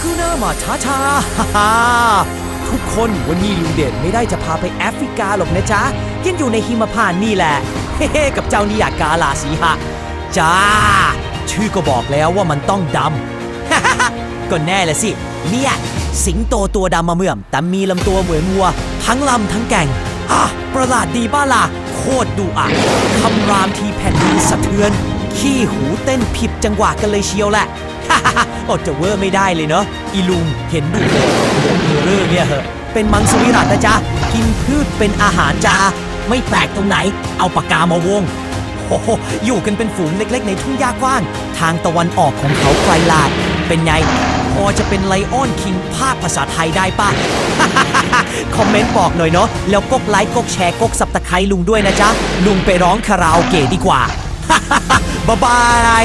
คุนามาช้าช้าฮ่าฮ่าทุกคนวันนี้ลุงเด่นไม่ได้จะพาไปแอฟริกาหรอกนะจ๊ะยังอยู่ในหิมพานต์นี่แหละ เฮ้ๆกับเจ้านิยากาลาสีหะจ้า ชื่อก็บอกแล้วว่ามันต้องดำก็แน่ละสิ เนี่ย สิงโตตัวดำมาเมื่อม แต่มีลำตัวเหมือนวัว ทั้งลำทั้งแก่งอะประหลาดดีบ้าล่ะโคตรดุอะคำรามทีแผ่นดินสะเทือน ขี้หูเต้นผิดจังหวะกันเลยเชียวแหละ อดจะเวอร์ไม่ได้เลยเนาะอีลุงเห็นดูเรื่องเนี่ยเหอะเป็นมังสวิรัตนะจ๊ะกินพืชเป็นอาหารจ้าไม่แปลกตรงไหน เอาปากกามาวงโอ้โหอยู่กันเป็นฝูงเล็ก ๆ ในทุ่งหญ้ากว้าง ทางตะวันออกของเขาไกลลาด เป็นไง พอจะเป็นไลออนคิงภาคภาษาไทยได้ปะคอมเมนต์บอกหน่อยเนาะ แล้วกกไลค์กกแชร์กกสับตะไคร้ลุงด้วยนะจ๊ะ ลุงไปร้องคาราโอเกะดีกว่า บ๊ายบาย